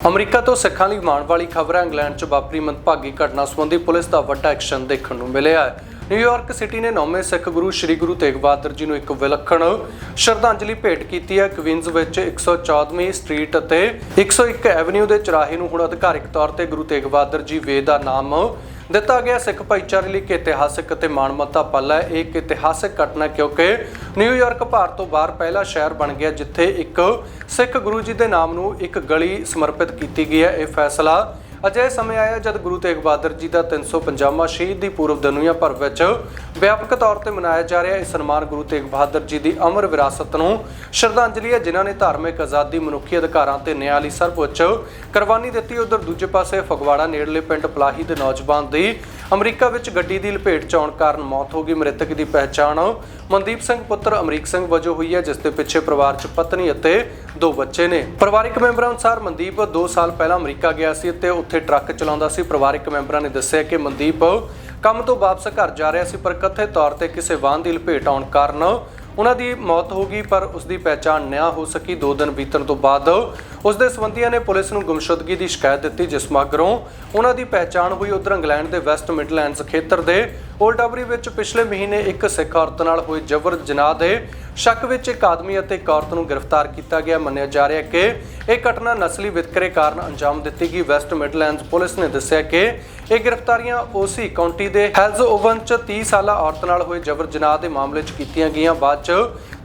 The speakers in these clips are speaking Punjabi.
ਅਮਰੀਕਾ ਤੋਂ ਸਿੱਖਾਂ ਲਈ ਮਾਣ ਵਾਲੀ ਖਬਰ ਹੈ ਇੰਗਲੈਂਡ 'ਚ ਵਾਪਰੀ ਮੰਦਭਾਗੀ ਘਟਨਾ ਸੰਬੰਧੀ ਪੁਲਿਸ ਦਾ ਵੱਡਾ ਐਕਸ਼ਨ ਦੇਖਣ ਨੂੰ ਮਿਲਿਆ ਹੈ। ਨਿਊਯਾਰਕ ਸਿਟੀ ਨੇ ਨੌਵੇਂ ਸਿੱਖ ਗੁਰੂ ਸ੍ਰੀ ਗੁਰੂ ਤੇਗ ਬਹਾਦਰ ਜੀ ਨੂੰ ਇੱਕ ਵਿਲੱਖਣ ਸ਼ਰਧਾਂਜਲੀ ਭੇਟ ਕੀਤੀ ਹੈ। ਕਵੀਨਜ਼ ਵਿੱਚ 114ਵੀਂ ਸਟਰੀਟ ਅਤੇ 101 ਐਵਨਿਊ ਦੇ ਚੁਰਾਹੇ ਨੂੰ ਹੁਣ ਅਧਿਕਾਰਿਕ ਤੌਰ ਤੇ ਗੁਰੂ ਤੇਗ ਬਹਾਦਰ ਜੀ ਵੇ ਦਾ ਨਾਮ ਦਿੱਤਾ ਗਿਆ ਸਿੱਖ ਭਾਈਚਾਰੇ ਲਈ ਇੱਕ ਇਤਿਹਾਸਕ ਅਤੇ ਮਾਣਮੱਤਾ ਪਲ ਹੈ। ਇਹ ਇੱਕ ਇਤਿਹਾਸਕ ਘਟਨਾ ਹੈ ਕਿਉਂਕਿ ਨਿਊਯਾਰਕ ਭਾਰਤ ਤੋਂ ਬਾਹਰ ਪਹਿਲਾ ਸ਼ਹਿਰ ਬਣ ਗਿਆ, ਜਿੱਥੇ ਇੱਕ ਸਿੱਖ ਗੁਰੂ ਜੀ ਦੇ ਨਾਮ ਨੂੰ ਇੱਕ ਗਲੀ ਸਮਰਪਿਤ ਕੀਤੀ ਗਈ ਹੈ। ਇਹ ਫੈਸਲਾ ਅਜਿਹੇ ਸਮੇਂ ਆਇਆ ਜਦ ਗੁਰੂ ਤੇਗ ਬਹਾਦਰ ਜੀ ਦਾ 350ਵਾਂ ਸ਼ਹੀਦੀ ਪੂਰਵ ਦੁਨੀਆ ਭਰ ਵਿੱਚ ਵਿਆਪਕ ਤੌਰ ਤੇ ਮਨਾਇਆ ਜਾ ਰਿਹਾ, ਇਹ ਸਨਮਾਨ ਗੁਰੂ ਤੇਗ ਬਹਾਦਰ ਜੀ ਦੀ ਅਮਰ ਵਿਰਾਸਤ ਨੂੰ ਸ਼ਰਧਾਂਜਲੀ ਹੈ, ਜਿਨ੍ਹਾਂ ਨੇ ਧਾਰਮਿਕ, ਆਜ਼ਾਦੀ, ਮਨੁੱਖੀ ਅਧਿਕਾਰਾਂ ਤੇ ਨਿਆਂ ਲਈ ਸਰਵਉੱਚ ਕੁਰਬਾਨੀ ਦਿੱਤੀ। ਉਧਰ ਦੂਜੇ ਪਾਸੇ ਫਗਵਾੜਾ ਨੇੜਲੇ ਪਿੰਡ ਪਲਾਹੀ ਦੇ ਨੌਜਵਾਨ ਦੀ ਅਮਰੀਕਾ ਵਿੱਚ ਗੱਡੀ ਦੀ ਲਪੇਟ ਚ ਆਉਣ ਕਾਰਨ ਮੌਤ ਹੋ ਗਈ। ਮ੍ਰਿਤਕ ਦੀ ਪਹਿਚਾਣ ਮਨਦੀਪ ਸਿੰਘ ਪੁੱਤਰ ਅਮਰੀਕ ਸਿੰਘ ਵਜੋਂ ਹੋਈ ਹੈ, ਜਿਸ ਦੇ ਪਿੱਛੇ ਪਰਿਵਾਰ 'ਚ ਪਤਨੀ ਅਤੇ ਦੋ ਬੱਚੇ ਨੇ। ਪਰਿਵਾਰਿਕ ਮੈਂਬਰਾਂ ਅਨੁਸਾਰ ਮਨਦੀਪ 2 ਸਾਲ ਪਹਿਲਾਂ ਅਮਰੀਕਾ ਗਿਆ ਸੀ ਅਤੇ ਉੱਥੇ ਟਰੱਕ ਚਲਾਉਂਦਾ ਸੀ। ਪਰਿਵਾਰਿਕ ਮੈਂਬਰਾਂ ਨੇ ਦੱਸਿਆ ਕਿ ਮਨਦੀਪ ਕੰਮ ਤੋਂ ਵਾਪਸ ਘਰ ਜਾ ਰਿਹਾ ਸੀ, ਪਰ ਕਥਿਤ ਤੌਰ ਤੇ ਕਿਸੇ ਵਾਹਨ ਦੀ ਲਪੇਟ ਆਉਣ ਕਾਰਨ ਉਹਨਾਂ ਦੀ ਮੌਤ ਹੋ ਗਈ, ਪਰ ਉਸ ਦੀ ਪਹਿਚਾਣ ਨਾ ਹੋ ਸਕੀ। 2 ਦਿਨ ਬੀਤਣ ਤੋਂ ਬਾਅਦ ਉਸ ਦੇ ਸੰਬੰਧੀਆਂ ਨੇ ਪੁਲਿਸ ਨੂੰ ਗੁੰਮਸ਼ੁਦਗੀ ਦੀ ਸ਼ਿਕਾਇਤ ਦਿੱਤੀ, ਜਿਸ ਮਗਰੋਂ ਉਹਨਾਂ ਦੀ ਪਹਿਚਾਣ ਹੋਈ ਉਧਰ ਇੰਗਲੈਂਡ ਦੇ ਵੈਸਟ ਮਿਡਲੈਂਡਸ ਖੇਤਰ ਦੇ। ਓਲਡਬਰੀ ਵਿੱਚ ਪਿਛਲੇ ਮਹੀਨੇ ਇੱਕ ਸਿੱਖ ਔਰਤ ਨਾਲ ਹੋਏ ਜਬਰ ਜਨਾਹ ਦੇ ਸ਼ੱਕ ਵਿੱਚ ਇੱਕ ਆਦਮੀ ਅਤੇ ਇੱਕ ਔਰਤ ਨੂੰ ਗ੍ਰਿਫਤਾਰ ਕੀਤਾ ਗਿਆ। ਮੰਨਿਆ ਜਾ ਰਿਹਾ ਕਿ ਇਹ ਘਟਨਾ ਨਸਲੀ ਵਿਤਕਰੇ ਕਾਰਨ ਅੰਜਾਮ ਦਿੱਤੀ ਗਈ। ਵੈਸਟ ਮਿਡਲੈਂਡਸ ਪੁਲਿਸ ਨੇ ਦੱਸਿਆ ਕਿ ਇਹ ਗ੍ਰਿਫਤਾਰੀਆਂ ਓਸੀ ਕਾਉਂਟੀ ਦੇ ਹੈਲਜ਼ ਓਵਨ ਚ 30 ਸਾਲਾ ਔਰਤ ਨਾਲ ਹੋਏ ਜਬਰ ਜਨਾਹ ਦੇ ਮਾਮਲੇ 'ਚ ਕੀਤੀਆਂ ਗਈਆਂ। ਬਾਅਦ 'ਚ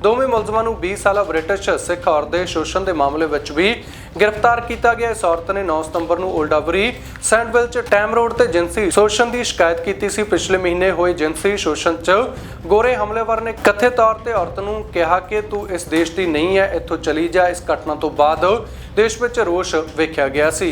ਦੋਵੇਂ ਮੁਲਜ਼ਮਾਂ ਨੂੰ 20 ਸਾਲਾ ਬ੍ਰਿਟਿਸ਼ ਸਿੱਖ ਔਰਤ ਦੇ ਸ਼ੋਸ਼ਣ ਦੇ ਮਾਮਲੇ ਵਿੱਚ ਵੀ ਗ੍ਰਿਫਤਾਰ ਕੀਤਾ ਗਿਆ। ਇਸ ਔਰਤ ਨੇ 9 ਸਤੰਬਰ ਨੂੰ ਓਲਡਾਵਰੀ, ਸੈਂਡਵਿਲ ਚ ਟੈਮ ਰੋਡ ਤੇ ਜਿੰਸੀ ਸ਼ੋਸ਼ਣ ਦੀ ਸ਼ਿਕਾਇਤ ਕੀਤੀ ਸੀ। ਪਿਛਲੇ ਮਹੀਨੇ ਹੋਏ ਜਿੰਸੀ ਸ਼ੋਸ਼ਣ ਚ ਗੋਰੇ ਹਮਲੇਵਰ ਨੇ ਕਥਿਤ ਤੌਰ ਤੇ ਔਰਤ ਨੂੰ ਕਿਹਾ ਕਿ ਤੂੰ ਇਸ ਦੇਸ਼ ਦੀ ਨਹੀਂ ਹੈ ਇੱਥੋਂ ਚਲੀ ਜਾ। ਇਸ ਘਟਨਾ ਤੋਂ ਬਾਅਦ ਦੇਸ਼ ਵਿੱਚ ਰੋਸ਼ ਵੇਖਿਆ ਗਿਆ ਸੀ।